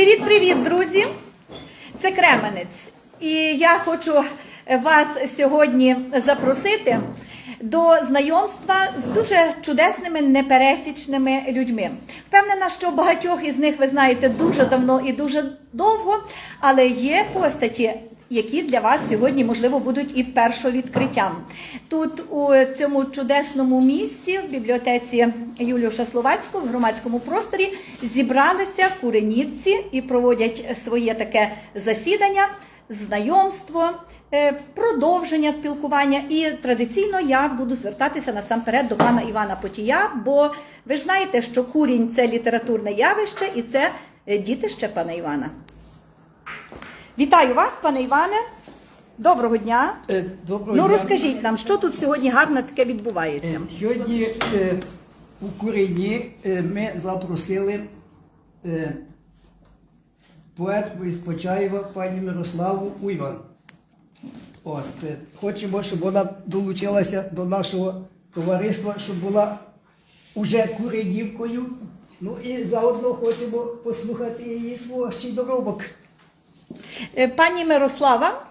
Привіт-привіт, друзі! Це Кременець. І я хочу вас сьогодні запросити до знайомства з дуже чудесними непересічними людьми. Впевнена, що багатьох із них ви знаєте дуже давно і дуже довго, але є постаті. Які для вас сьогодні можливо будуть і першовідкриттям. Тут у цьому чудесному місці, в бібліотеці Юліуша Словацького, в громадському просторі, зібралися куренівці і проводять своє таке засідання, знайомство, е, продовження спілкування. І традиційно я буду звертатися насамперед до пана Івана Потія, бо ви ж знаєте, що курінь це літературне явище, і це е, дітище пана Івана. Вітаю вас, пане Іване. Доброго дня. Е, Доброго Ну дня. розкажіть нам, що тут сьогодні гарне таке відбувається. Е, Сьогодні е, у Курині ми запросили поетку із Почаєва пані Мирославу Уйван. От, хочемо, щоб вона долучилася до нашого товариства, щоб була уже куренівкою. Ну і заодно хочемо послухати її творчий доробок. Е, Пані Мирослава,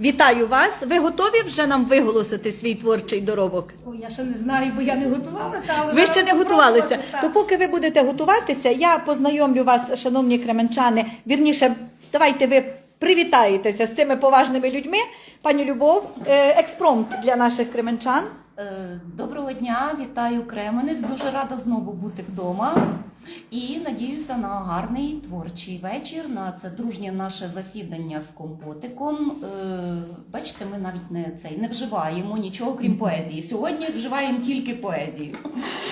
вітаю вас. Ви готові вже нам виголосити свій творчий доробок? О, я ще не знаю, бо я не готувалася, але Ви ще не готувалися. То поки ви будете готуватися, я познайомлю вас, шановні кременчани. Вірніше, давайте ви привітаєтеся з цими поважними людьми. Пані Любов, е, експромт для наших кременчан. Е, Доброго дня, вітаю Кременець. Дуже рада знову бути вдома. І надіюся на гарний творчий вечір, на це дружнє наше засідання з компотиком. Е, Бачите, ми навіть не цей не вживаємо нічого крім поезії. Сьогодні вживаємо тільки поезію.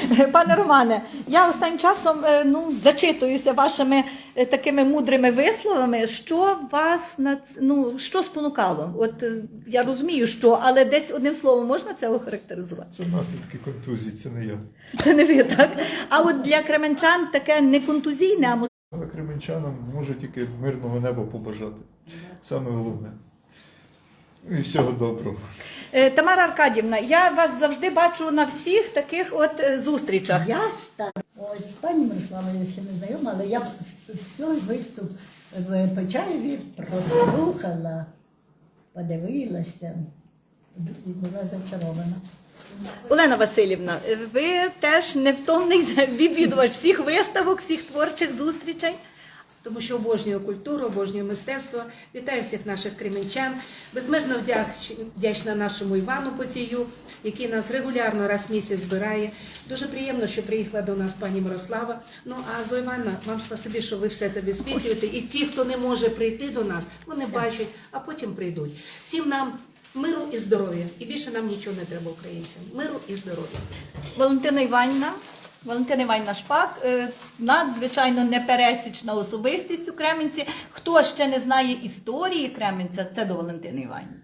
Пане Романе, я останнім часом е, ну, зачитуюся вашими е, такими мудрими висловами. Що вас на ну, що спонукало? От е, я розумію, що, але десь одним словом можна це охарактеризувати? Це наслідки контузії, це не я. Це не ви, так? А от для кременчан таке не контузійне, а може. Але кременчанам можу тільки мирного неба побажати. Саме головне. І всього доброго. Е, Тамара Аркадівна, я вас завжди бачу на всіх таких от е, зустрічах. Я стара. Ось з пані Мирославою я ще не знайома, але я все виступ в Почаєві прослухала, подивилася і була зачарована. Олена Васильівна, ви теж невтомний відвідувач всіх виставок, всіх творчих зустрічей. Тому що обожнюю культуру, обожнюю мистецтво. Вітаю всіх наших кременчан. Безмежно вдячна нашому Івану Потію, який нас регулярно раз в місяць збирає. Дуже приємно, що приїхала до нас пані Мирослава. Ну а Зо Івана, вам спасибі, що ви все це висвітлюєте. І ті, хто не може прийти до нас, вони бачать, а потім прийдуть. Всім нам миру і здоров'я. І більше нам нічого не треба українцям. Миру і здоров'я. Валентина Іванівна. Валентина Іванівна Шпак, е, надзвичайно непересічна особистість у Кременці. Хто ще не знає історії Кременця, це до Валентини Іванівни.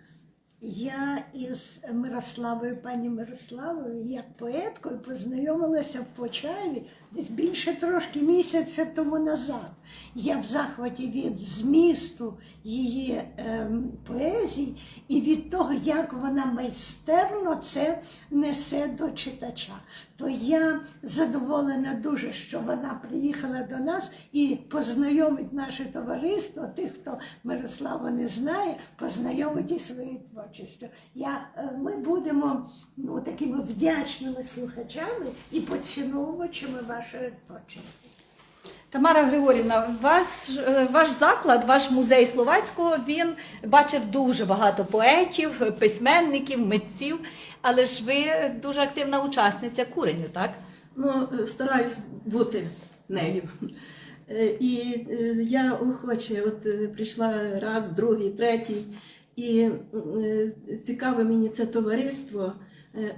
Я із Мирославою, пані Мирославою, як поеткою, познайомилася в Почаєві десь більше трошки місяця тому назад. Я в захваті від змісту її ем, поезій і від того, як вона майстерно це несе до читача. То я задоволена дуже, що вона приїхала до нас і познайомить наше товариство, тих, хто Мирослава не знає, познайомить із своєю творчістю. Я, е, ми будемо ну, такими вдячними слухачами і поціновувачами вашої творчості. Тамара Григорівна, ваш, е, ваш заклад, ваш музей словацького, він бачив дуже багато поетів, письменників, митців, але ж ви дуже активна учасниця куреню, так? Ну, е, стараюсь бути нею. Е, І я охоче от прийшла раз, другий, третій. І цікаве мені це товариство,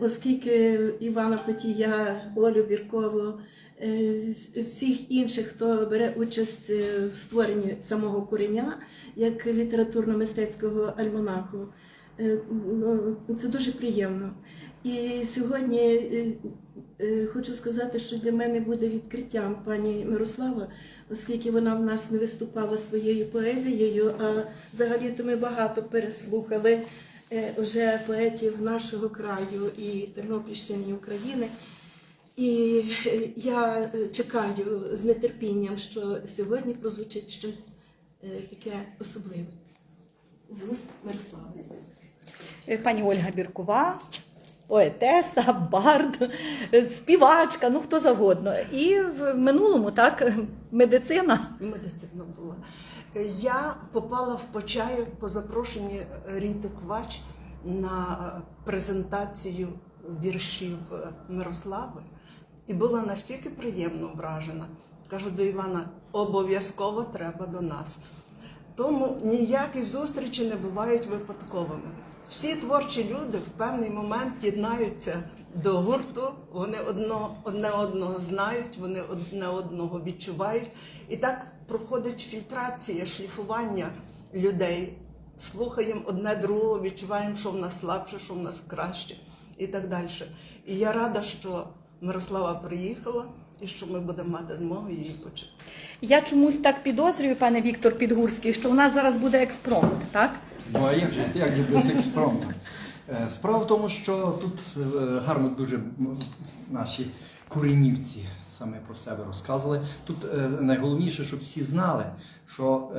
оскільки Івана Потія, Олю Біркову, е, всіх інших, хто бере участь е, в створенні самого куреня як літературно-мистецького альманаху. Е, ну, Це дуже приємно. І сьогодні е, е, хочу сказати, що для мене буде відкриттям пані Мирослава, оскільки вона в нас не виступала своєю поезією, а взагалі-то ми багато переслухали е, вже поетів нашого краю і Тернопільщини і України. І е, я е, чекаю з нетерпінням, що сьогодні прозвучить щось е, таке особливе. З уст Мирослави. Е, Пані Ольга Біркова, поетеса, бард, е, співачка, ну хто завгодно. І в минулому так медицина. медицина була. Я попала в Почаїв по запрошенні Ріти Квач на презентацію віршів Мирослави і була настільки приємно вражена. Кажу до Івана, обов'язково треба до нас. Тому ніякі зустрічі не бувають випадковими. Всі творчі люди в певний момент єднаються до гурту, вони одне одного знають, вони одне одного відчувають. І так проходить фільтрація, шліфування людей. Слухаємо одне другого, відчуваємо, що в нас слабше, що в нас краще і так далі. І я рада, що Мирослава приїхала і що ми будемо мати змогу її почути. Я чомусь так підозрюю, пане Віктор Підгурський, що у нас зараз буде експромт, так? Ну а як же, як же без експромту? Е, Справа в тому, що тут е, гарно дуже наші коренівці саме про себе розказували. Тут е, найголовніше, щоб всі знали, що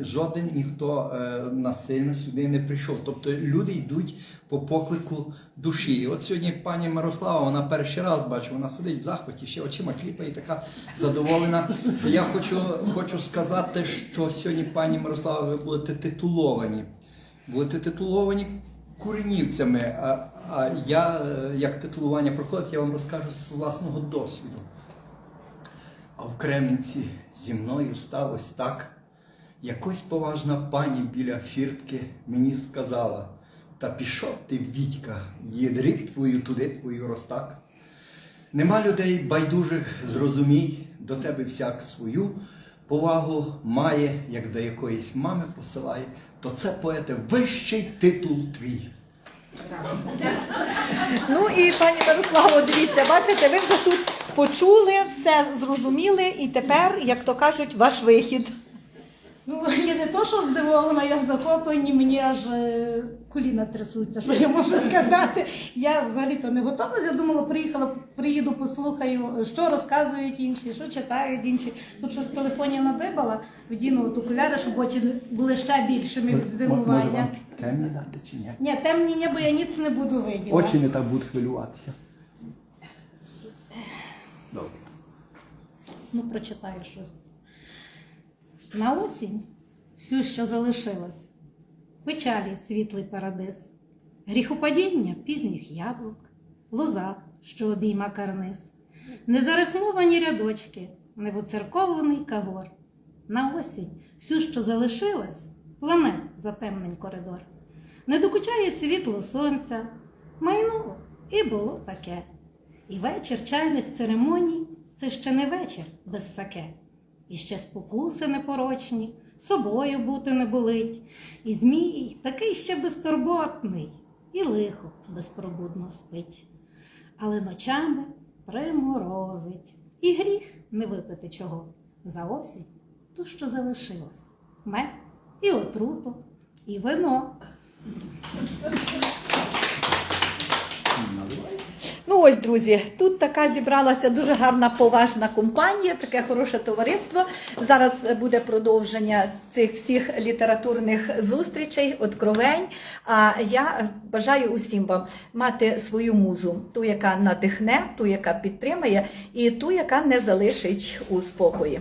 жоден ніхто насильно сюди не прийшов. Тобто люди йдуть по поклику душі. І от сьогодні пані Мирослава, вона перший раз бачу, вона сидить в захваті, ще очима кліпає, така задоволена. Я хочу, хочу сказати, що сьогодні, пані Мирослава, ви будете титуловані. Будете титуловані куренівцями. А, а я, е, як титулування проходить, я вам розкажу з власного досвіду. А в Кремниці зі мною сталося так. Якось поважна пані біля фіртки мені сказала: та пішов ти, Вітька, єдрик твою, туди твою розтак. Нема людей байдужих, зрозумій, до тебе всяк свою повагу має, як до якоїсь мами посилає, то це поете вищий титул твій. Ну і пані Мирославо, дивіться, бачите, ви вже тут почули, все зрозуміли, і тепер, як то кажуть, ваш вихід. Ну, я не то, що здивована, я в захопленні, мені аж е, коліна трясуться, що я можу сказати. Я взагалі-то не готова. Я думала, приїхала, приїду, послухаю, що розказують інші, що читають інші. Тут щось в телефоні надибала, вдіну от окуляри, щоб очі були ще більшими від здивування. темні дати чи ні? Ні, темні ні, бо я ніц не буду виділа. Очі не так будуть хвилюватися. Добре. Ну, прочитаю щось. На осінь всю, що залишилось, печалі світлий парадиз, гріхопадіння пізніх яблук, лоза, що обійма карниз, незарифмовані рядочки, невоцерковлений кавор. На осінь всю, що залишилось, плане за темний коридор. Не докучає світло сонця, майнуло і було таке. І вечір чайних церемоній це ще не вечір без саке. І ще спокуси непорочні, собою бути не болить. І змій такий ще безтурботний, і лихо безпробудно спить. Але ночами приморозить, і гріх не випити чого. За осінь то, що залишилось мед і отруту, і вино. Ну ось, друзі, тут така зібралася дуже гарна поважна компанія, таке хороше товариство. Зараз буде продовження цих всіх літературних зустрічей, откровень. А я бажаю усім вам мати свою музу, ту, яка надихне, ту, яка підтримає, і ту, яка не залишить у спокої.